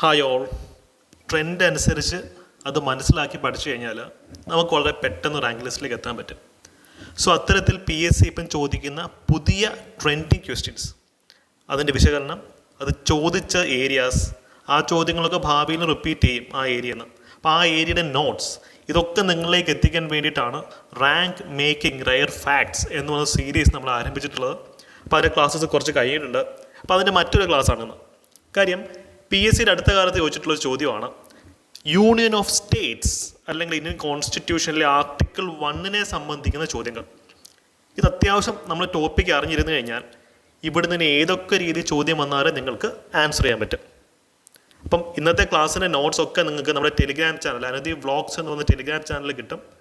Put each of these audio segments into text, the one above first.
Hi all trend അനുസരിച്ച് അത് മനസ്സിലാക്കി പഠിച്ചു കഴിഞ്ഞാൽ നമുക്ക് വളരെ പെട്ടെന്ന് റാങ്ക് ലിസ്റ്റിലേക്ക് എത്താൻ പറ്റും. സോ അത്തരത്തിൽ പി എസ് സി ഇപ്പം ചോദിക്കുന്ന പുതിയ ട്രെൻഡിങ് ക്വസ്റ്റ്യൻസ് അതിന്റെ വിശകലനം അത് ചോദിച്ച ഏരിയാസ് ആ ചോദ്യങ്ങളൊക്കെ ഭാവിയിൽ റിപ്പീറ്റ് ചെയ്യും ആ ഏരിയയിൽ നിന്ന് അപ്പോൾ ആ ഏരിയയുടെ നോട്ട്സ് ഇതൊക്കെ നിങ്ങളിലേക്ക് എത്തിക്കാൻ വേണ്ടിയിട്ടാണ് റാങ്ക് മേക്കിംഗ് റയർ ഫാക്ട്സ് എന്ന് പറഞ്ഞ സീരീസ് നമ്മൾ ആരംഭിച്ചിട്ടുള്ളത്. അപ്പോൾ അതിന്റെ ക്ലാസ്സസ് കുറച്ച് കഴിഞ്ഞിട്ടുണ്ട്. അപ്പോൾ അതിന്റെ മറ്റൊരു ക്ലാസ്സാണിന്ന് കാര്യം പി എസ് സിയുടെ അടുത്ത കാലത്ത് ചോദിച്ചിട്ടുള്ള ചോദ്യമാണ്. യൂണിയൻ ഓഫ് സ്റ്റേറ്റ്സ് അല്ലെങ്കിൽ ഇന്ത്യൻ കോൺസ്റ്റിറ്റ്യൂഷനിലെ ആർട്ടിക്കിൾ വണ്ണിനെ സംബന്ധിക്കുന്ന ചോദ്യങ്ങൾ. ഇത് അത്യാവശ്യം നമ്മൾ ടോപ്പിക്ക് അറിഞ്ഞിരുന്നു കഴിഞ്ഞാൽ ഇവിടെ നിന്ന് ഏതൊക്കെ രീതി ചോദ്യം വന്നാലും നിങ്ങൾക്ക് ആൻസർ ചെയ്യാൻ പറ്റും. അപ്പം ഇന്നത്തെ ക്ലാസ്സിന്റെ നോട്ട്സ് ഒക്കെ നിങ്ങൾക്ക് നമ്മുടെ ടെലിഗ്രാം ചാനൽ അനധി വ്ളോഗ്സ് എന്ന് പറഞ്ഞ ടെലിഗ്രാം ചാനലിൽ കിട്ടും.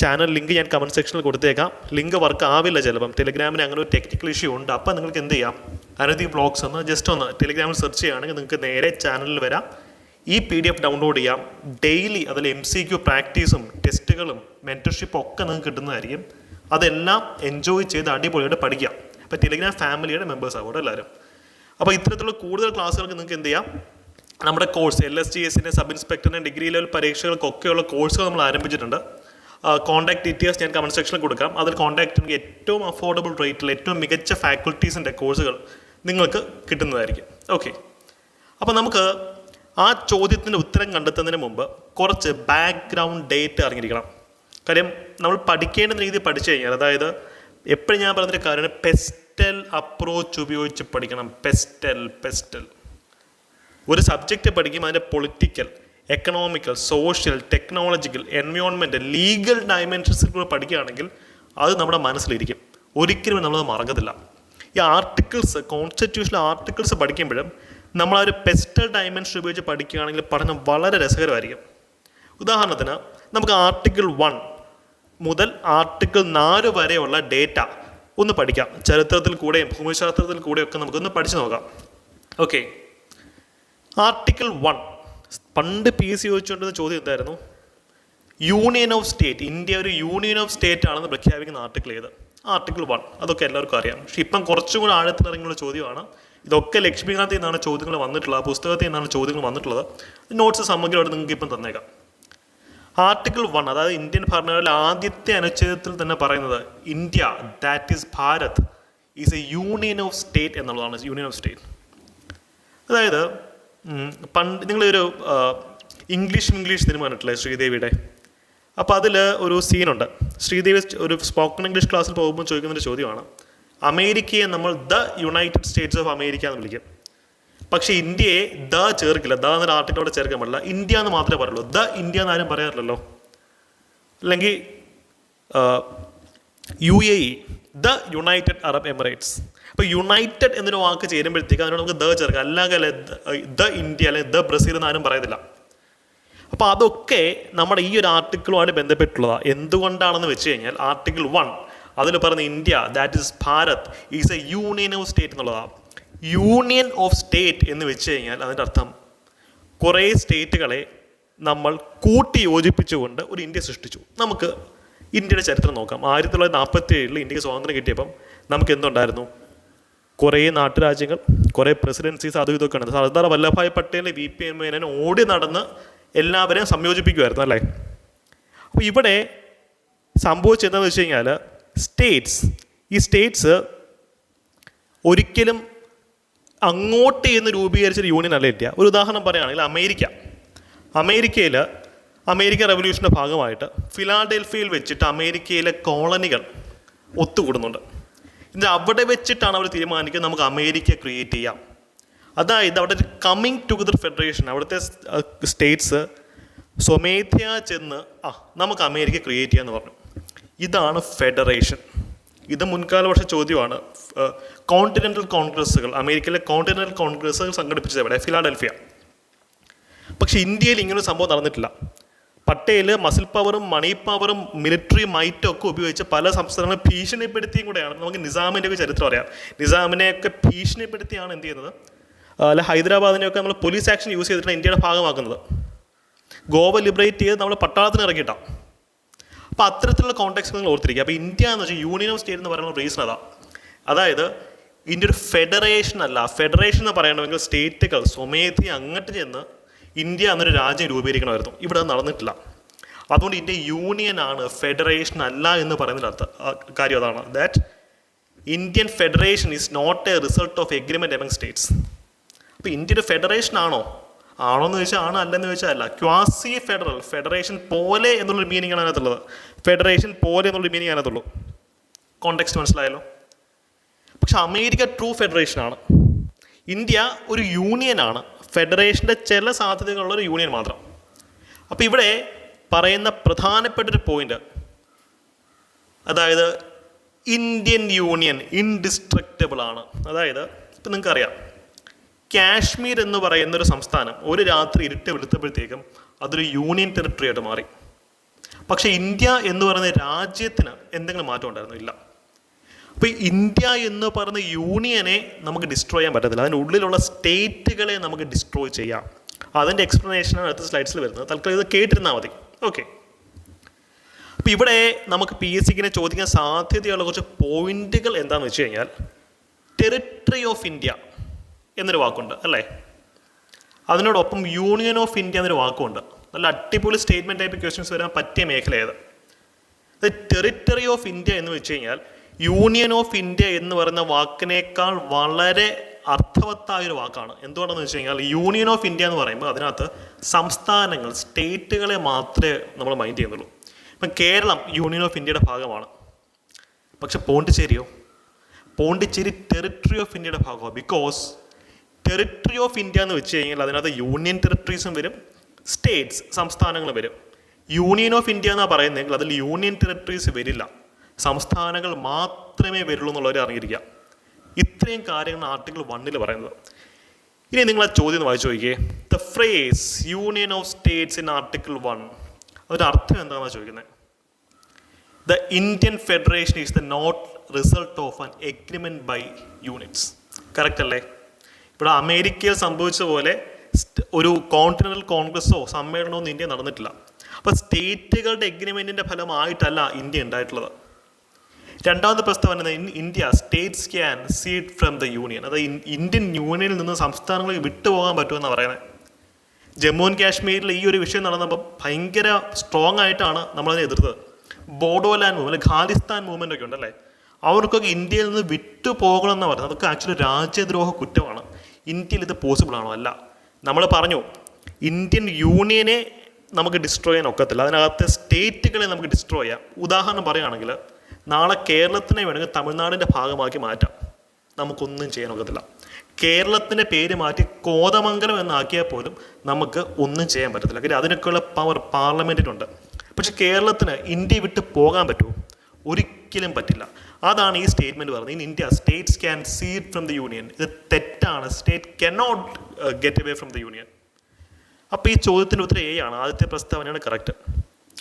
ചാനൽ ലിങ്ക് ഞാൻ കമന്റ് സെക്ഷനിൽ കൊടുത്തേക്കാം. ലിങ്ക് വർക്ക് ആവില്ല ചിലപ്പം. ടെലിഗ്രാമിന് അങ്ങനെ ഒരു ടെക്നിക്കൽ ഇഷ്യൂ ഉണ്ട്. അപ്പം നിങ്ങൾക്ക് എന്ത് ചെയ്യാം? അനധി ബ്ലോഗ്സ് ഒന്ന് ജസ്റ്റ് ഒന്ന് ടെലിഗ്രാമിൽ സെർച്ച് ചെയ്യുകയാണെങ്കിൽ നിങ്ങൾക്ക് നേരെ ചാനലിൽ വരാം. ഈ പി ഡി എഫ് ഡൗൺലോഡ് ചെയ്യാം ഡെയിലി അതിൽ എം സി ക്യു പ്രാക്ടീസും ടെസ്റ്റുകളും മെന്റർഷിപ്പും ഒക്കെ നിങ്ങൾക്ക് കിട്ടുന്നതായിരിക്കും. അതെല്ലാം എൻജോയ് ചെയ്ത് അടിപൊളിയായിട്ട് പഠിക്കാം അപ്പോൾ ടെലിഗ്രാം ഫാമിലിയുടെ മെമ്പേഴ്സ് ആവും എല്ലാവരും. അപ്പോൾ ഇത്തരത്തിലുള്ള കൂടുതൽ ക്ലാസ്സുകൾക്ക് നിങ്ങൾക്ക് എന്ത് ചെയ്യാം? നമ്മുടെ കോഴ്സ് എൽ എസ് ജി എസിന്റെ സബ് ഇൻസ്പെക്ടറിന്റെ ഡിഗ്രി ലെവൽ പരീക്ഷകൾക്കൊക്കെയുള്ള കോഴ്സുകൾ നമ്മൾ ആരംഭിച്ചിട്ടുണ്ട്. കോൺടാക്ട് ഡീറ്റെയിൽസ് ഞാൻ കമന്റ് സെക്ഷനിൽ കൊടുക്കാം. അതിൽ കോൺടാക്ട് എനിക്ക് ഏറ്റവും അഫോർഡബിൾ റേറ്റിൽ ഏറ്റവും മികച്ച ഫാക്കൽറ്റീസിന്റെ കോഴ്സുകൾ നിങ്ങൾക്ക് കിട്ടുന്നതായിരിക്കും. ഓക്കെ അപ്പോൾ നമുക്ക് ആ ചോദ്യത്തിന്റെ ഉത്തരം കണ്ടെത്തുന്നതിന് മുമ്പ് കുറച്ച് ബാക്ക്ഗ്രൗണ്ട് ഡേറ്റ് അറിഞ്ഞിരിക്കണം. കാര്യം നമ്മൾ പഠിക്കേണ്ട രീതി പഠിച്ചു കഴിഞ്ഞാൽ അതായത് എപ്പോഴും ഞാൻ പറഞ്ഞൊരു കാര്യമാണ് പെസ്റ്റൽ അപ്രോച്ച് ഉപയോഗിച്ച് പഠിക്കണം. പെസ്റ്റൽ പെസ്റ്റൽ ഒരു സബ്ജക്റ്റ് പഠിക്കുമ്പോൾ അതിന്റെ political economical social technological environment legal ഡയമെൻഷൻസിൽ കൂടെ പഠിക്കുകയാണെങ്കിൽ അത് നമ്മുടെ മനസ്സിലിരിക്കും. ഒരിക്കലും നമ്മൾ മറക്കത്തില്ല. ഈ ആർട്ടിക്കിൾസ് കോൺസ്റ്റിറ്റ്യൂഷണൽ ആർട്ടിക്കിൾസ് പഠിക്കുമ്പോഴും നമ്മൾ ആ ഒരു പെസ്റ്റൽ ഡയമെൻഷൻ ഉപയോഗിച്ച് പഠിക്കുകയാണെങ്കിൽ പഠനം വളരെ രസകരമായിരിക്കും. ഉദാഹരണത്തിന് നമുക്ക് ആർട്ടിക്കിൾ വൺ മുതൽ ആർട്ടിക്കിൾ നാല് വരെയുള്ള ഡേറ്റ ഒന്ന് പഠിക്കാം. ചരിത്രത്തിൽ കൂടെയും ഭൂമിശാസ്ത്രത്തിൽ കൂടെയും ഒക്കെ നമുക്കൊന്ന് പഠിച്ചു നോക്കാം. ഓക്കെ ആർട്ടിക്കിൾ വൺ പണ്ട് പി എസ് സി ചോദിച്ചുകൊണ്ടിരുന്ന ചോദ്യം എന്തായിരുന്നു? യൂണിയൻ ഓഫ് സ്റ്റേറ്റ് ഇന്ത്യ ഒരു യൂണിയൻ ഓഫ് സ്റ്റേറ്റ് ആണെന്ന് പ്രഖ്യാപിക്കുന്ന ആർട്ടിക്കിൾ ഏത്? ആർട്ടിക്കിൾ വൺ അതൊക്കെ എല്ലാവർക്കും അറിയാം. പക്ഷെ ഇപ്പം കുറച്ചും കൂടി ആഴത്തിലിറങ്ങിയുള്ള ചോദ്യമാണ്. ഇതൊക്കെ ലക്ഷ്മികാന്തിൽ നിന്നാണ് ചോദ്യങ്ങൾ വന്നിട്ടുള്ളത്. ആ പുസ്തകത്തിൽ നിന്നാണ് ചോദ്യങ്ങൾ വന്നിട്ടുള്ളത്. നോട്ട്സ് സമഗ്രമായിട്ട് നിങ്ങൾക്ക് ഇപ്പം തന്നേക്കാം. ആർട്ടിക്കിൾ വൺ അതായത് ഇന്ത്യൻ ഭരണഘടനയിലെ ആദ്യത്തെ അനുച്ഛേദത്തിൽ തന്നെ പറയുന്നത് India that is Bharat is a union of state എന്നുള്ളതാണ്. യൂണിയൻ ഓഫ് സ്റ്റേറ്റ് അതായത് പണ്ട് നിങ്ങളൊരു ഇംഗ്ലീഷ് ഇംഗ്ലീഷ് സിനിമ കണ്ടിട്ടില്ലേ ശ്രീദേവിയുടെ? അപ്പോൾ അതിൽ ഒരു സീനുണ്ട്. ശ്രീദേവി ഒരു സ്പോക്കൺ ഇംഗ്ലീഷ് ക്ലാസ്സിൽ പോകുമ്പോൾ ചോദിക്കുന്നൊരു ചോദ്യമാണ്. അമേരിക്കയെ നമ്മൾ the united states of America എന്ന് വിളിക്കും. പക്ഷേ ഇന്ത്യയെ ദ ചേർക്കില്ല. ദ എന്നൊരു ആർട്ടിക്കലോടെ ചേർക്കാൻ പാടില്ല ഇന്ത്യ എന്ന് മാത്രമേ പറയുള്ളൂ. ദ ഇന്ത്യ എന്ന് ആരും പറയാറില്ലല്ലോ. അല്ലെങ്കിൽ U A E the united Arab emirates. അപ്പോൾ യുണൈറ്റഡ് എന്നൊരു വാക്ക് ചേരുമ്പോഴത്തേക്ക് അതിനോട് നമുക്ക് ദ ചേർക്കാം. അല്ലെങ്കിൽ ദ ഇന്ത്യ അല്ലെങ്കിൽ ദ ബ്രസീൽ എന്ന് ആരും പറയുന്നില്ല അപ്പോൾ അതൊക്കെ നമ്മുടെ ഈ ഒരു ആർട്ടിക്കിളുമായിട്ട് ബന്ധപ്പെട്ടുള്ളതാണ് എന്തുകൊണ്ടാണെന്ന് വെച്ച് കഴിഞ്ഞാൽ ആർട്ടിക്കിൾ വൺ അതിൽ പറയുന്ന India that is Bharat is a union of state എന്നുള്ളതാണ് യൂണിയൻ ഓഫ് സ്റ്റേറ്റ് എന്ന് വെച്ച് കഴിഞ്ഞാൽ അതിന്റെ അർത്ഥം കുറേ സ്റ്റേറ്റുകളെ നമ്മൾ കൂട്ടി യോജിപ്പിച്ചുകൊണ്ട് ഒരു ഇന്ത്യ സൃഷ്ടിച്ചു. നമുക്ക് ഇന്ത്യയുടെ ചരിത്രം നോക്കാം. ആയിരത്തി തൊള്ളായിരത്തി നാൽപ്പത്തി ഏഴിൽ ഇന്ത്യയ്ക്ക് സ്വാതന്ത്ര്യം കിട്ടിയപ്പം നമുക്ക് എന്തുണ്ടായിരുന്നു? കുറേ നാട്ടുരാജ്യങ്ങൾ കുറേ പ്രസിഡൻസീസ് അതും ഇതൊക്കെ ഉണ്ട്. സർദാർ വല്ലഭായ് പട്ടേലിനെ വി പി എം മേനൻ ഓടി നടന്ന് എല്ലാവരെയും സംയോജിപ്പിക്കുമായിരുന്നു അല്ലേ? അപ്പോൾ ഇവിടെ സംഭവിച്ചതെന്ന് വെച്ച് കഴിഞ്ഞാൽ സ്റ്റേറ്റ്സ് ഈ സ്റ്റേറ്റ്സ് ഒരിക്കലും അങ്ങോട്ട് എന്ന് രൂപീകരിച്ചൊരു യൂണിയൻ അല്ല ഇന്ത്യ. ഒരു ഉദാഹരണം പറയുകയാണെങ്കിൽ അമേരിക്ക. അമേരിക്കയിൽ അമേരിക്കൻ റവല്യൂഷന്റെ ഭാഗമായിട്ട് ഫിലാഡൽഫിയയിൽ വെച്ചിട്ട് അമേരിക്കയിലെ കോളനികൾ ഒത്തുകൂടുന്നുണ്ട്. ഇത് അവിടെ വെച്ചിട്ടാണ് അവർ തീരുമാനിക്കുന്നത് നമുക്ക് അമേരിക്ക ക്രിയേറ്റ് ചെയ്യാം. അതായത് അവിടെ ഒരു കമ്മിങ് ടുഗദർ ഫെഡറേഷൻ അവിടുത്തെ സ്റ്റേറ്റ്സ് സ്വമേധ്യാ ചെന്ന് ആ നമുക്ക് അമേരിക്ക ക്രിയേറ്റ് ചെയ്യാന്ന് പറഞ്ഞു. ഇതാണ് ഫെഡറേഷൻ ഇത് മുൻകാല വർഷ ചോദ്യമാണ് കോണ്ടിനെന്റൽ കോൺഗ്രസ്സുകൾ അമേരിക്കയിലെ കോണ്ടിനെന്റൽ കോൺഗ്രസ്സുകൾ സംഘടിപ്പിച്ചത് എവിടെ? ഫിലാഡൽഫിയ. പക്ഷേ ഇന്ത്യയിൽ ഇങ്ങനൊരു സംഭവം നടന്നിട്ടില്ല. പട്ടേൽ മസിൽ പവറും മണി പവറും മിലിറ്ററി മൈറ്റും ഒക്കെ ഉപയോഗിച്ച് പല സംസ്ഥാനങ്ങളെ ഭീഷണിപ്പെടുത്തിയും കൂടെയാണ്. നമുക്ക് നിസാമിന്റെ ഒക്കെ ചരിത്രം അറിയാം. നിസാമിനെയൊക്കെ ഭീഷണിപ്പെടുത്തിയാണ് എന്ത് ചെയ്യുന്നത്? അല്ല ഹൈദരാബാദിനെയൊക്കെ നമ്മൾ പോലീസ് ആക്ഷൻ യൂസ് ചെയ്തിട്ടാണ് ഇന്ത്യയുടെ ഭാഗമാക്കുന്നത്. ഗോവ ലിബറേറ്റ് ചെയ്ത് നമ്മൾ പട്ടാളത്തിന് ഇറക്കിയിട്ടാണ് അപ്പോൾ അത്തരത്തിലുള്ള കോൺടാക്സ് നിങ്ങൾ ഓർത്തിരിക്കുക. അപ്പോൾ ഇന്ത്യ എന്ന് വെച്ചാൽ യൂണിയൻ ഓഫ് സ്റ്റേറ്റ് എന്ന് പറയുന്ന റീസൺ അതാ. അതായത് ഇന്ത്യ ഒരു ഫെഡറേഷൻ അല്ല ഫെഡറേഷൻ എന്ന് പറയണമെങ്കിൽ സ്റ്റേറ്റുകൾ സ്വമേധി അങ്ങോട്ട് ചെന്ന് ഇന്ത്യ എന്നൊരു രാജ്യം രൂപീകരിക്കണമായിരുന്നു. ഇവിടെ അത് നടന്നിട്ടില്ല. അതുകൊണ്ട് ഇന്ത്യ യൂണിയൻ ആണ് ഫെഡറേഷൻ അല്ല എന്ന് പറയുന്നതിന്റെ അർത്ഥം കാര്യം അതാണ്. That Indian federation is not a result of agreement among states അപ്പോൾ ഇന്ത്യ ഒരു ഫെഡറേഷൻ ആണോ? ആണോ എന്ന് ചോദിച്ചാൽ ആണ് അല്ലെന്ന് ചോദിച്ചാൽ അല്ല. ക്വാസി ഫെഡറൽ ഫെഡറേഷൻ പോലെ എന്നുള്ളൊരു മീനിങ് ആണ് അതിനകത്തുള്ളത്. ഫെഡറേഷൻ പോലെ എന്നുള്ളൊരു മീനിങ് അതിനകത്തുള്ളൂ കോണ്ടെക്സ്റ്റ് മനസ്സിലായല്ലോ? പക്ഷെ അമേരിക്ക ട്രൂ ഫെഡറേഷനാണ് ഇന്ത്യ ഒരു യൂണിയനാണ് ഫെഡറേഷന്റെ ചില സാധ്യതകളുള്ള ഒരു യൂണിയൻ മാത്രം. അപ്പോൾ ഇവിടെ പറയുന്ന പ്രധാനപ്പെട്ട ഒരു പോയിന്റ് അതായത് ഇന്ത്യൻ യൂണിയൻ ഇൻഡിസ്ട്രക്റ്റബിൾ ആണ്. അതായത് ഇപ്പം നിങ്ങൾക്കറിയാം കാശ്മീർ എന്ന് പറയുന്ന ഒരു സംസ്ഥാനം ഒരു രാത്രി ഇരുട്ട് വെളുത്തപ്പോഴത്തേക്കും അതൊരു യൂണിയൻ ടെറിട്ടറി ആയിട്ട് മാറി. പക്ഷേ ഇന്ത്യ എന്ന് പറയുന്ന രാജ്യത്തിന് എന്തെങ്കിലും മാറ്റം ഉണ്ടായിരുന്നു ഇല്ല അപ്പോൾ ഇന്ത്യ എന്ന് പറയുന്ന യൂണിയനെ നമുക്ക് ഡിസ്ട്രോയ് ചെയ്യാൻ പറ്റത്തില്ല. അതിന്റെ ഉള്ളിലുള്ള സ്റ്റേറ്റുകളെ നമുക്ക് ഡിസ്ട്രോയ് ചെയ്യാം. അതിന്റെ എക്സ്പ്ലനേഷനാണ് അടുത്ത സ്ലൈഡ്സിൽ വരുന്നത്. തൽക്കാലം ഇത് കേട്ടിരുന്നാൽ മതി. ഓക്കെ അപ്പോൾ ഇവിടെ നമുക്ക് പി എസ് സിക്കിനെ ചോദിക്കാൻ സാധ്യതയുള്ള കുറച്ച് പോയിന്റുകൾ എന്താണെന്ന് വെച്ച് കഴിഞ്ഞാൽ ടെറിട്ടറി ഓഫ് ഇന്ത്യ എന്നൊരു വാക്കുണ്ട് അല്ലേ? അതിനോടൊപ്പം യൂണിയൻ ഓഫ് ഇന്ത്യ എന്നൊരു വാക്കുണ്ട്. നല്ല അടിപൊളി സ്റ്റേറ്റ്മെന്റ് ടൈപ്പ് ക്വസ്റ്റ്യൻസ് വരാൻ പറ്റിയ മേഖല ഏത് ടെറിട്ടറി ഓഫ് ഇന്ത്യ എന്ന് വെച്ച് കഴിഞ്ഞാൽ യൂണിയൻ ഓഫ് ഇന്ത്യ എന്ന് പറയുന്ന വാക്കിനേക്കാൾ വളരെ അർത്ഥവത്തായ ഒരു വാക്കാണ്. എന്തുകൊണ്ടെന്ന് വെച്ച് കഴിഞ്ഞാൽ യൂണിയൻ ഓഫ് ഇന്ത്യ എന്ന് പറയുമ്പോൾ അതിനകത്ത് സംസ്ഥാനങ്ങൾ സ്റ്റേറ്റുകളെ മാത്രമേ നമ്മൾ മൈൻഡ് ചെയ്യുന്നുള്ളൂ. ഇപ്പം കേരളം യൂണിയൻ ഓഫ് ഇന്ത്യയുടെ ഭാഗമാണ്. പക്ഷെ പോണ്ടിച്ചേരിയോ? പോണ്ടിച്ചേരി ടെറിട്ടറി ഓഫ് ഇന്ത്യയുടെ ഭാഗമാണ് ബിക്കോസ് ടെറിട്ടറി ഓഫ് ഇന്ത്യ എന്ന് വെച്ച് കഴിഞ്ഞാൽ അതിനകത്ത് യൂണിയൻ ടെറിട്ടറീസും വരും സ്റ്റേറ്റ്സ് സംസ്ഥാനങ്ങൾ വരും. യൂണിയൻ ഓഫ് ഇന്ത്യ എന്നാണ് പറയുന്നതെങ്കിൽ അതിൽ യൂണിയൻ ടെറിട്ടറീസ് വരില്ല. സംസ്ഥാനങ്ങൾ മാത്രമേ വരുള്ളൂ എന്നുള്ളവരെ അറിഞ്ഞിരിക്കുക. ഇത്രയും കാര്യങ്ങൾ ആർട്ടിക്കിൾ വണ്ണിൽ പറയുന്നത്. ഇനി നിങ്ങൾ ആ ചോദ്യം വായിച്ചു നോക്കിയേ. The phrase union of states in article one അതിന്റെ അർത്ഥം എന്താണെന്നാണ് ചോദിക്കുന്നത്? The Indian federation is the not result of an agreement by units correct അല്ലേ? ഇവിടെ അമേരിക്കയിൽ സംഭവിച്ച പോലെ ഒരു കോണ്ടിനൽ കോൺഗ്രസ്സോ സമ്മേളനമോ ഇന്ത്യ നടന്നിട്ടില്ല. അപ്പോൾ സ്റ്റേറ്റുകളുടെ എഗ്രിമെന്റിന്റെ ഫലമായിട്ടല്ല ഇന്ത്യ ഉണ്ടായിട്ടുള്ളത്. രണ്ടാമത്തെ പ്രസ്താവന India states can cede from the union അതായത് ഇന്ത്യൻ യൂണിയനിൽ നിന്ന് സംസ്ഥാനങ്ങൾക്ക് വിട്ടുപോകാൻ പറ്റുമെന്നാണ് പറയുന്നത് ജമ്മു ആൻഡ് കാശ്മീരിൽ ഈ ഒരു വിഷയം നടന്നപ്പോൾ ഭയങ്കര സ്ട്രോങ് ആയിട്ടാണ് നമ്മളതിനെ എതിർത്തത്. ബോഡോലാൻഡ് മൂവ്മെന്റ് ഖാലിസ്ഥാൻ മൂവ്മെന്റ് ഒക്കെ ഉണ്ടല്ലേ? അവർക്കൊക്കെ ഇന്ത്യയിൽ നിന്ന് വിട്ടു പോകണമെന്ന് പറഞ്ഞത് അതൊക്കെ ആക്ച്വലി രാജ്യദ്രോഹ കുറ്റമാണ്. ഇന്ത്യയിൽ ഇത് പോസിബിൾ ആണോ? അല്ല. നമ്മൾ പറഞ്ഞു ഇന്ത്യൻ യൂണിയനെ നമുക്ക് ഡിസ്ട്രോയ് ചെയ്യാൻ ഒക്കത്തില്ല. അതിനകത്ത് സ്റ്റേറ്റുകളെ നമുക്ക് ഡിസ്ട്രോയ് ചെയ്യാം. ഉദാഹരണം പറയുകയാണെങ്കിൽ നാളെ കേരളത്തിനെ വേണമെങ്കിൽ തമിഴ്നാടിന്റെ ഭാഗമാക്കി മാറ്റാം. നമുക്കൊന്നും ചെയ്യാൻ ഒക്കത്തില്ല. കേരളത്തിന്റെ പേര് മാറ്റി കോതമംഗലം എന്നാക്കിയാൽ പോലും നമുക്ക് ഒന്നും ചെയ്യാൻ പറ്റത്തില്ല. കാര്യം അതിനൊക്കെയുള്ള പവർ പാർലമെന്റിനുണ്ട് പക്ഷെ കേരളത്തിന് ഇന്ത്യ വിട്ട് പോകാൻ പറ്റുമോ? ഒരിക്കലും പറ്റില്ല. അതാണ് ഈ സ്റ്റേറ്റ്മെന്റ് പറഞ്ഞത്. In India states can cede from the union ഇത് തെറ്റാണ്. State cannot get away from the union അപ്പോൾ ഈ ചോദ്യത്തിന്റെ ഉത്തരം എ ആണ്. ആദ്യത്തെ പ്രസ്താവനയാണ് കറക്റ്റ്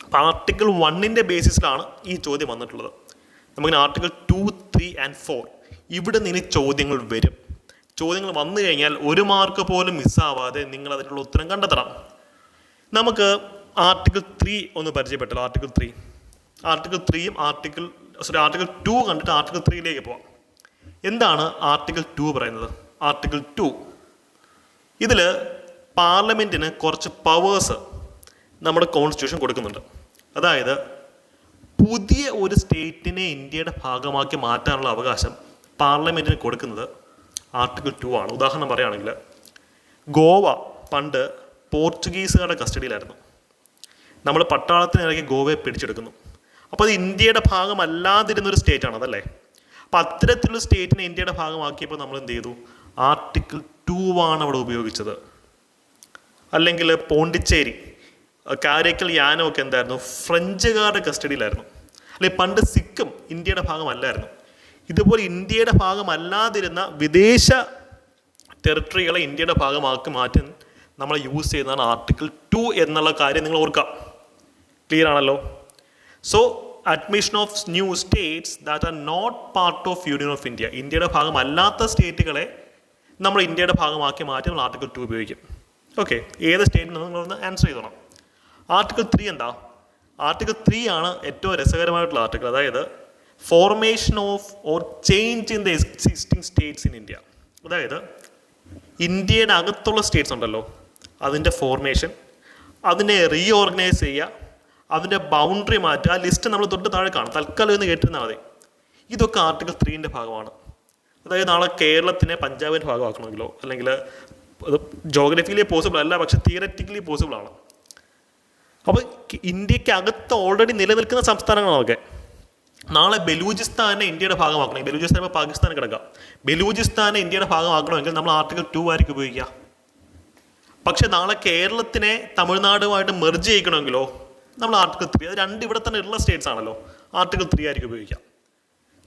അപ്പോൾ ആർട്ടിക്കിൾ വണ്ണിന്റെ ബേസിസിലാണ് ഈ ചോദ്യം വന്നിട്ടുള്ളത്. നമുക്കിനി article two three and four ഇവിടെ നിന്ന് ചോദ്യങ്ങൾ വരും. ചോദ്യങ്ങൾ വന്നു കഴിഞ്ഞാൽ ഒരു മാർക്ക് പോലും മിസ്സാവാതെ നിങ്ങൾ അതിനുള്ള ഉത്തരം കണ്ടെത്തണം. നമുക്ക് ആർട്ടിക്കിൾ ത്രീ ഒന്ന് പരിചയപ്പെട്ടല്ലോ ആർട്ടിക്കിൾ ത്രീ ആർട്ടിക്കിൾ ത്രീയും ആർട്ടിക്കിൾ സോറി ആർട്ടിക്കിൾ ടു കണ്ടിട്ട് ആർട്ടിക്കിൾ ത്രീയിലേക്ക് പോവാം. എന്താണ് ആർട്ടിക്കിൾ ടു പറയുന്നത്? ആർട്ടിക്കിൾ ടു ഇതിൽ പാർലമെന്റിന് കുറച്ച് പവേഴ്സ് നമ്മുടെ കോൺസ്റ്റിറ്റ്യൂഷൻ കൊടുക്കുന്നുണ്ട്. അതായത് പുതിയ ഒരു സ്റ്റേറ്റിനെ ഇന്ത്യയുടെ ഭാഗമാക്കി മാറ്റാനുള്ള അവകാശം പാർലമെന്റിന് കൊടുക്കുന്നത് ആർട്ടിക്കിൾ ടു ആണ്. ഉദാഹരണം പറയുകയാണെങ്കിൽ ഗോവ പണ്ട് പോർച്ചുഗീസുകാരുടെ കസ്റ്റഡിയിലായിരുന്നു. നമ്മൾ പട്ടാളത്തിന് ഇറങ്ങി ഗോവയെ പിടിച്ചെടുക്കുന്നു. അപ്പോൾ അത് ഇന്ത്യയുടെ ഭാഗമല്ലാതിരുന്നൊരു സ്റ്റേറ്റാണ് അതല്ലേ? അപ്പോൾ അത്തരത്തിലുള്ള സ്റ്റേറ്റിനെ ഇന്ത്യയുടെ ഭാഗമാക്കിയപ്പോൾ നമ്മൾ എന്ത് ചെയ്തു? ആർട്ടിക്കിൾ ടു ആണ് അവിടെ ഉപയോഗിച്ചത്. അല്ലെങ്കിൽ പോണ്ടിച്ചേരി. കാരക്കൽ യാനോ ഒക്കെ എന്തായിരുന്നു? ഫ്രഞ്ചുകാരുടെ കസ്റ്റഡിയിലായിരുന്നു. അല്ലെ പണ്ട് സിക്കും ഇന്ത്യയുടെ ഭാഗമല്ലായിരുന്നു. ഇതുപോലെ ഇന്ത്യയുടെ ഭാഗമല്ലാതിരുന്ന വിദേശ ടെറിട്ടറികളെ ഇന്ത്യയുടെ ഭാഗമാക്കി മാറ്റാൻ നമ്മൾ യൂസ് ചെയ്യുന്നതാണ് ആർട്ടിക്കിൾ ടു എന്നുള്ള കാര്യം നിങ്ങൾ ഓർക്കാം ക്ലിയർ ആണല്ലോ? So admission of new states that are not part of union of India ഇന്ത്യയുടെ ഭാഗമല്ലാത്ത സ്റ്റേറ്റുകളെ നമ്മൾ ഇന്ത്യയുടെ ഭാഗമാക്കി മാറ്റി നമ്മൾ ആർട്ടിക്കിൾ ടു ഉപയോഗിക്കും. ഓക്കെ ഏത് സ്റ്റേറ്റിൽ നിങ്ങളൊന്ന് ആൻസർ ചെയ്തോണം. ആർട്ടിക്കിൾ ത്രീ എന്താ? ആർട്ടിക്കിൾ ത്രീ ആണ് ഏറ്റവും രസകരമായിട്ടുള്ള ആർട്ടിക്കിൾ അതായത് formation of or change in the existing states in India അതായത് ഇന്ത്യയുടെ അകത്തുള്ള സ്റ്റേറ്റ്സ് ഉണ്ടല്ലോ. അതിന്റെ ഫോർമേഷൻ അതിനെ റീഓർഗനൈസ് ചെയ്യുക അതിന്റെ ബൗണ്ടറി മാറ്റുക. ആ ലിസ്റ്റ് നമ്മൾ തൊട്ട് താഴെ കാണും. തൽക്കാലം എന്ന് കേട്ടിരുന്നാൽ മതി. ഇതൊക്കെ ആർട്ടിക്കിൾ ത്രീന്റെ ഭാഗമാണ്. അതായത് നാളെ കേരളത്തിനെ പഞ്ചാബിന്റെ ഭാഗമാക്കണമെങ്കിലോ അല്ലെങ്കിൽ അത് ജോഗ്രഫിയിലേ പോസിബിൾ അല്ല പക്ഷേ തിയററ്റിക്കലി പോസിബിൾ ആണ്. അപ്പോൾ ഇന്ത്യയ്ക്ക് അകത്ത് ഓൾറെഡി നിലനിൽക്കുന്ന സംസ്ഥാനങ്ങളൊക്കെ നാളെ ബലൂചിസ്ഥാനെ ഇന്ത്യയുടെ ഭാഗമാക്കണം. ബലൂചിസ്ഥാൻ ഇപ്പോൾ പാകിസ്ഥാൻ കിടക്കാം. ബലൂചിസ്ഥാനെ ഇന്ത്യയുടെ ഭാഗമാക്കണമെങ്കിൽ നമ്മൾ ആർട്ടിക്കിൾ ടു ആയിരിക്കും ഉപയോഗിക്കുക. പക്ഷേ നാളെ കേരളത്തിനെ തമിഴ്നാടുമായിട്ട് മെർജ് ചെയ്യിക്കണമെങ്കിലോ നമ്മൾ ആർട്ടിക്കിൾ ത്രീ അത് രണ്ട് ഇവിടെ തന്നെ ഉള്ള സ്റ്റേറ്റ്സ് ആണല്ലോ ആർട്ടിക്കിൾ ത്രീ ആയിരിക്കും ഉപയോഗിക്കാം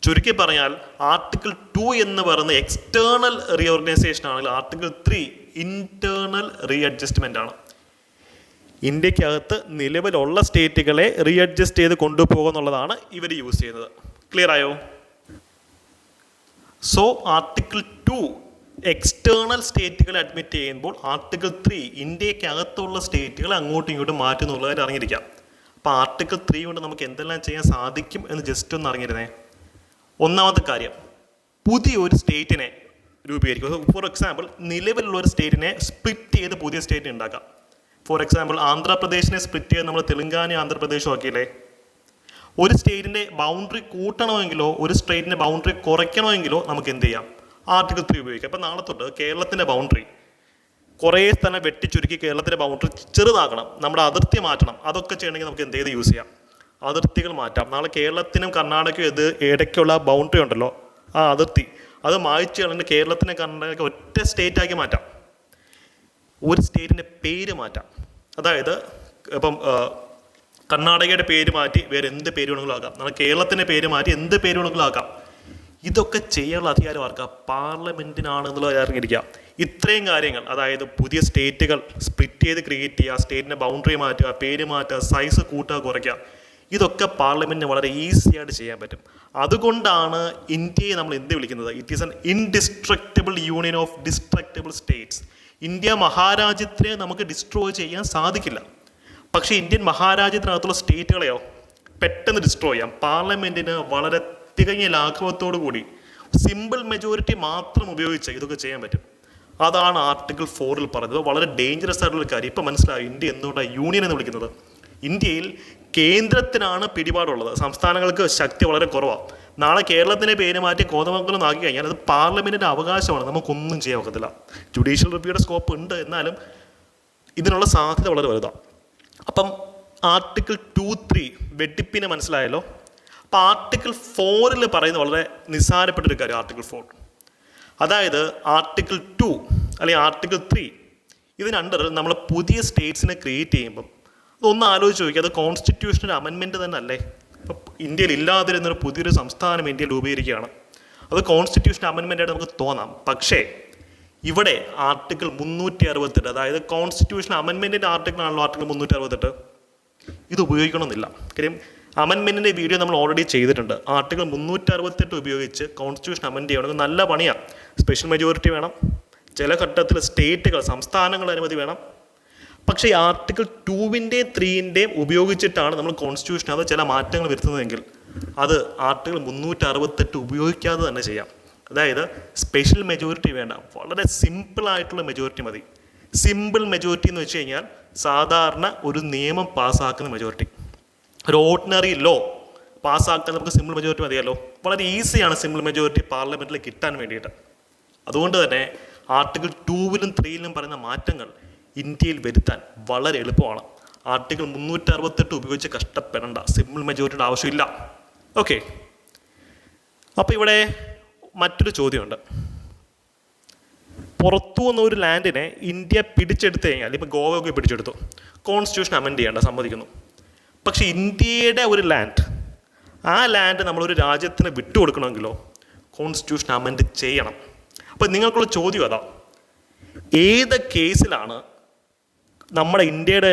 ചുരുക്കി പറഞ്ഞാൽ ആർട്ടിക്കിൾ ടു എന്ന് പറയുന്ന എക്സ്റ്റേണൽ റീഓർഗനൈസേഷൻ ആണെങ്കിൽ article three internal readjustment ആണ്. ഇന്ത്യക്കകത്ത് നിലവിലുള്ള സ്റ്റേറ്റുകളെ റീ അഡ്ജസ്റ്റ് ചെയ്ത് കൊണ്ടുപോകുന്നുള്ളതാണ് ഇവർ യൂസ് ചെയ്യുന്നത്. ക്ലിയർ ആയോ? സോ ആർട്ടിക്കിൾ ടു എക്സ്റ്റേണൽ സ്റ്റേറ്റുകളെ അഡ്മിറ്റ് ചെയ്യുമ്പോൾ ആർട്ടിക്കിൾ ത്രീ ഇന്ത്യക്കകത്തുള്ള സ്റ്റേറ്റുകളെ അങ്ങോട്ടും ഇങ്ങോട്ടും മാറ്റുന്നുള്ളതായിട്ട് അറിഞ്ഞിരിക്കാം. അപ്പോൾ ആർട്ടിക്കിൾ ത്രീ കൊണ്ട് നമുക്ക് എന്തെല്ലാം ചെയ്യാൻ സാധിക്കും എന്ന് ജസ്റ്റ് ഒന്ന് അറിഞ്ഞിരുന്നേ. ഒന്നാമത്തെ കാര്യം പുതിയൊരു സ്റ്റേറ്റിനെ രൂപീകരിക്കും ഫോർ എക്സാമ്പിൾ നിലവിലുള്ള ഒരു സ്റ്റേറ്റിനെ സ്പ്ലിറ്റ് ചെയ്ത് പുതിയ സ്റ്റേറ്റ് ഉണ്ടാക്കാം. ഫോർ എക്സാമ്പിൾ ആന്ധ്രാപ്രദേശിനെ സ്പ്ലിറ്റ് ചെയ്ത് നമ്മൾ തെലുങ്കാന ആന്ധ്രാപ്രദേശും ആക്കിയില്ലേ ഒരു സ്റ്റേറ്റിന്റെ ബൗണ്ടറി കൂട്ടണമെങ്കിലോ ഒരു സ്റ്റേറ്റിന്റെ ബൗണ്ടറി കുറയ്ക്കണമെങ്കിലോ നമുക്ക് എന്ത് ചെയ്യാം? ആർട്ടിക്കിൾ ത്രീ ഉപയോഗിക്കാം. അപ്പോൾ നാളെ തൊട്ട് കേരളത്തിന്റെ ബൗണ്ടറി കുറേ സ്ഥലം വെട്ടിച്ചുരുക്കി കേരളത്തിന്റെ ബൗണ്ടറി ചെറുതാക്കണം. നമ്മുടെ അതിർത്തി മാറ്റണം. അതൊക്കെ ചെയ്യണമെങ്കിൽ നമുക്ക് എന്ത് ചെയ്ത് യൂസ് ചെയ്യാം? അതിർത്തികൾ മാറ്റാം. നാളെ കേരളത്തിനും കർണാടകയ്ക്കും ഇത് ഇടയ്ക്കുള്ള ബൗണ്ടറി ഉണ്ടല്ലോ. ആ അതിർത്തി. അത് മായ്ച്ചു കളഞ്ഞിട്ട് കേരളത്തിനെ കർണാടക ഒറ്റ സ്റ്റേറ്റാക്കി മാറ്റാം. ഒരു സ്റ്റേറ്റിന്റെ പേര് മാറ്റാം. അതായത് ഇപ്പം കർണാടകയുടെ പേര് മാറ്റി വേറെ എന്ത് പേര് വേണമെങ്കിലും ആക്കാം നമ്മുടെ കേരളത്തിന്റെ പേര് മാറ്റി എന്ത് പേര് വേണമെങ്കിലും ആക്കാം ഇതൊക്കെ ചെയ്യാനുള്ള അധികാരം ആർക്കാം? പാർലമെന്റിനാണെന്നുള്ള അറിഞ്ഞിരിക്കുക. ഇത്രയും കാര്യങ്ങൾ അതായത് പുതിയ സ്റ്റേറ്റുകൾ സ്പ്ലിറ്റ് ചെയ്ത് ക്രിയേറ്റ് ചെയ്യുക സ്റ്റേറ്റിന്റെ ബൗണ്ടറി മാറ്റുക പേര് മാറ്റുക സൈസ് കൂട്ടുക കുറയ്ക്കുക. ഇതൊക്കെ പാർലമെന്റിന് വളരെ ഈസി ആയിട്ട് ചെയ്യാൻ പറ്റും. അതുകൊണ്ടാണ് ഇന്ത്യയെ നമ്മൾ എന്ത് വിളിക്കുന്നത്? It is an indestructible union of destructible states India മഹാരാജ്യത്തെ നമുക്ക് ഡിസ്ട്രോയ് ചെയ്യാൻ സാധിക്കില്ല. പക്ഷേ ഇന്ത്യൻ മഹാരാജ്യത്തിനകത്തുള്ള സ്റ്റേറ്റുകളെയോ പെട്ടെന്ന് ഡിസ്ട്രോയ് ചെയ്യാം. പാർലമെന്റിന് വളരെ തികഞ്ഞ ലാഘവത്തോടു കൂടി സിമ്പിൾ മെജോറിറ്റി മാത്രം ഉപയോഗിച്ച് ഇതൊക്കെ ചെയ്യാൻ പറ്റും. അതാണ് ആർട്ടിക്കിൾ ഫോറിൽ പറഞ്ഞത് വളരെ ഡേഞ്ചറസ് ആയിട്ടുള്ള കാര്യം. ഇപ്പം മനസ്സിലായി? ഇന്ത്യ എന്തുകൊണ്ടാണ് യൂണിയൻ എന്ന് വിളിക്കുന്നത്? ഇന്ത്യയിൽ കേന്ദ്രത്തിനാണ് പിടിപാടുള്ളത്. സംസ്ഥാനങ്ങൾക്ക് ശക്തി വളരെ കുറവാണ് നാളെ കേരളത്തിന്റെ പേര് മാറ്റി കോതമംഗലം ആക്കി കഴിഞ്ഞാൽ അത് പാർലമെന്റിന്റെ അവകാശമാണ്. നമുക്കൊന്നും ചെയ്യാൻ ഒക്കത്തില്ല. ജുഡീഷ്യൽ റിവ്യൂയുടെ സ്കോപ്പ് ഉണ്ട് എന്നാലും ഇതിനുള്ള സാധ്യത വളരെ വലുതാണ് അപ്പം ആർട്ടിക്കിൾ ടു ത്രീ വെട്ടിപ്പിനെ മനസ്സിലായല്ലോ? അപ്പം ആർട്ടിക്കിൾ ഫോറിൽ പറയുന്ന വളരെ നിസ്സാരപ്പെട്ട ഒരു കാര്യം ആർട്ടിക്കിൾ ഫോർ. അതായത് ആർട്ടിക്കിൾ ടു അല്ലെങ്കിൽ ആർട്ടിക്കിൾ ത്രീ ഇതിനണ്ടറിൽ നമ്മൾ പുതിയ സ്റ്റേറ്റ്സിനെ ക്രിയേറ്റ് ചെയ്യുമ്പം അതൊന്ന് ആലോചിച്ച് നോക്കി അത് കോൺസ്റ്റിറ്റ്യൂഷണൽ അമെൻമെന്റ് തന്നെ അല്ലേ ഇപ്പം ഇന്ത്യയിൽ ഇല്ലാതിരുന്നൊരു പുതിയൊരു സംസ്ഥാനം ഇന്ത്യയിൽ രൂപീകരിക്കുകയാണ്. അത് കോൺസ്റ്റിറ്റ്യൂഷൻ അമെൻമെന്റ് ആയിട്ട് നമുക്ക് തോന്നാം. പക്ഷേ ഇവിടെ ആർട്ടിക്കിൾ മുന്നൂറ്റി അറുപത്തെട്ട് അതായത് കോൺസ്റ്റിറ്റ്യൂഷൻ അമെൻമെന്റിന്റെ ആർട്ടിക്കിൾ ആണല്ലോ ആർട്ടിക്കിൾ മുന്നൂറ്റി അറുപത്തെട്ട് ഇത് ഉപയോഗിക്കണമെന്നില്ല. കാര്യം അമെൻമെന്റിന്റെ വീഡിയോ നമ്മൾ ഓൾറെഡി ചെയ്തിട്ടുണ്ട്. ആർട്ടിക്കിൾ മുന്നൂറ്റി അറുപത്തെട്ട് ഉപയോഗിച്ച് കോൺസ്റ്റിറ്റ്യൂഷൻ അമെൻഡ് ചെയ്യണമെങ്കിൽ നല്ല പണിയാണ് സ്പെഷ്യൽ മെജോറിറ്റി വേണം. ചില ഘട്ടത്തിൽ സ്റ്റേറ്റുകൾ സംസ്ഥാനങ്ങൾ അനുമതി വേണം. പക്ഷേ ഈ ആർട്ടിക്കിൾ ടൂവിന്റെയും ത്രീന്റെയും ഉപയോഗിച്ചിട്ടാണ് നമ്മൾ കോൺസ്റ്റിറ്റ്യൂഷൻ കോൺസ്റ്റിറ്റ്യൂഷനകത്ത് ചില മാറ്റങ്ങൾ വരുത്തുന്നതെങ്കിൽ അത് ആർട്ടിക്കിൾ മുന്നൂറ്റി അറുപത്തെട്ട് ഉപയോഗിക്കാതെ തന്നെ ചെയ്യാം. അതായത് സ്പെഷ്യൽ മെജോറിറ്റി വേണ്ട. വളരെ സിമ്പിളായിട്ടുള്ള മെജോറിറ്റി മതി. സിമ്പിൾ മെജോറിറ്റി എന്ന് വെച്ച് കഴിഞ്ഞാൽ സാധാരണ ഒരു നിയമം പാസ്സാക്കുന്ന മെജോറിറ്റി ഒരു ഓർഡിനറി ലോ പാസ്സാക്കാൻ നമുക്ക് സിമ്പിൾ മെജോറിറ്റി മതിയല്ലോ. വളരെ ഈസിയാണ് സിമ്പിൾ മെജോറിറ്റി പാർലമെന്റിൽ കിട്ടാൻ വേണ്ടിയിട്ട്. അതുകൊണ്ട് തന്നെ ആർട്ടിക്കിൾ ടൂവിലും ത്രീയിലും പറയുന്ന മാറ്റങ്ങൾ ഇന്ത്യയിൽ വരുത്താൻ വളരെ എളുപ്പമാണ്. ആർട്ടിക്കിൾ മുന്നൂറ്റി അറുപത്തെട്ട് ഉപയോഗിച്ച് കഷ്ടപ്പെടേണ്ട. സിമ്പിൾ മെജോറിറ്റിയുടെ ആവശ്യമില്ല. ഓക്കെ അപ്പോൾ ഇവിടെ മറ്റൊരു ചോദ്യമുണ്ട്. പുറത്തു വന്ന ഒരു ലാൻഡിനെ ഇന്ത്യ പിടിച്ചെടുത്തു കഴിഞ്ഞാൽ ഇപ്പോൾ ഗോവയൊക്കെ പിടിച്ചെടുത്തു. കോൺസ്റ്റിറ്റ്യൂഷൻ അമെൻഡ് ചെയ്യേണ്ട സമ്മതിക്കുന്നു. പക്ഷേ ഇന്ത്യയുടെ ഒരു ലാൻഡ് ആ ലാൻഡ് നമ്മളൊരു രാജ്യത്തിന് വിട്ടുകൊടുക്കണമെങ്കിലോ കോൺസ്റ്റിറ്റ്യൂഷൻ അമെൻഡ് ചെയ്യണം. അപ്പോൾ നിങ്ങൾക്കുള്ള ചോദ്യം അതാ. ഏത് കേസിലാണ് നമ്മുടെ ഇന്ത്യയുടെ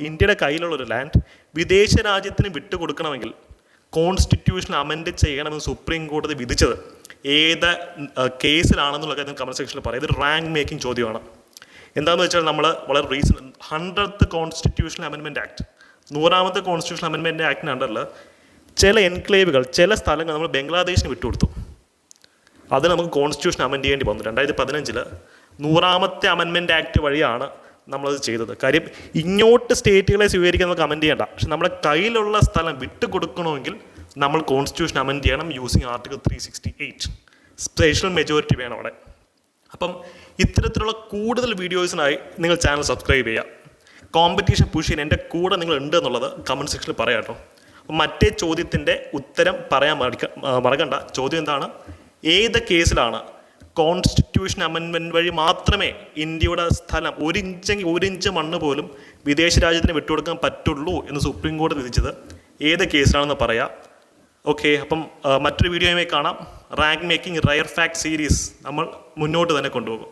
ഇന്ത്യയുടെ കയ്യിലുള്ള ഒരു ലാൻഡ് വിദേശ രാജ്യത്തിന് വിട്ടുകൊടുക്കണമെങ്കിൽ കോൺസ്റ്റിറ്റ്യൂഷൻ അമെൻഡ് ചെയ്യണമെന്ന് സുപ്രീം കോടതി വിധിച്ചത് ഏത് കേസിലാണെന്നുള്ള കാര്യം കമന്റ് സെക്ഷനിൽ പറയും. ഇത് റാങ്ക് മേക്കിംഗ് ചോദ്യമാണ്. എന്താണെന്ന് വെച്ചാൽ നമ്മൾ വളരെ റീസൺ ഹൺഡ്രഡ് കോൺസ്റ്റിറ്റ്യൂഷൻ അമെൻമെന്റ് ആക്ട് നൂറാമത്തെ കോൺസ്റ്റിറ്റ്യൂഷൻ അമെൻമെന്റ് ആക്ടിന് അണ്ടറിൽ ചില എൻക്ലേവുകൾ ചില സ്ഥലങ്ങൾ നമ്മൾ ബംഗ്ലാദേശിന് വിട്ടുകൊടുത്തു. അത് നമുക്ക് കോൺസ്റ്റിറ്റ്യൂഷൻ അമെൻഡ് ചെയ്യേണ്ടി വന്നു. രണ്ടായിരത്തി പതിനഞ്ചിൽ നൂറാമത്തെ അമെൻമെന്റ് ആക്ട് വഴിയാണ് നമ്മളത് ചെയ്തത്. കാര്യം ഇങ്ങോട്ട് സ്റ്റേറ്റുകളെ സ്വീകരിക്കാൻ നമുക്ക് അമെൻഡ് ചെയ്യണ്ട. പക്ഷെ നമ്മുടെ കയ്യിലുള്ള സ്ഥലം വിട്ടു കൊടുക്കണമെങ്കിൽ നമ്മൾ കോൺസ്റ്റിറ്റ്യൂഷൻ അമെൻഡ് ചെയ്യണം using article three sixty eight special majority വേണം അവിടെ. അപ്പം ഇത്തരത്തിലുള്ള കൂടുതൽ വീഡിയോസിനായി നിങ്ങൾ ചാനൽ സബ്സ്ക്രൈബ് ചെയ്യുക. കോമ്പറ്റീഷൻ പുഷ് ചെയ്യാൻ എന്റെ കൂടെ നിങ്ങൾ ഉണ്ട് എന്നുള്ളത് കമന്റ് സെക്ഷനിൽ പറയാം കേട്ടോ. മറ്റേ ചോദ്യത്തിന്റെ ഉത്തരം പറയാൻ മറക്കണ്ട. ചോദ്യം എന്താണ്? ഏത് കേസിലാണ് കോൺസ്റ്റിറ്റ്യൂഷൻ അമെൻമെന്റ് വഴി മാത്രമേ ഇന്ത്യയുടെ സ്ഥലം ഒരു ഇഞ്ചെങ്കിൽ ഒരു ഇഞ്ച് മണ്ണ് പോലും വിദേശ രാജ്യത്തിന് വിട്ടുകൊടുക്കാൻ പറ്റുള്ളൂ എന്ന് സുപ്രീം കോടതി വിധിച്ചത് ഏത് കേസിലാണെന്ന് പറയാം. ഓക്കെ അപ്പം മറ്റൊരു വീഡിയോയുമായി കാണാം. Rank making rare fact series നമ്മൾ മുന്നോട്ട് തന്നെ കൊണ്ടുപോകും.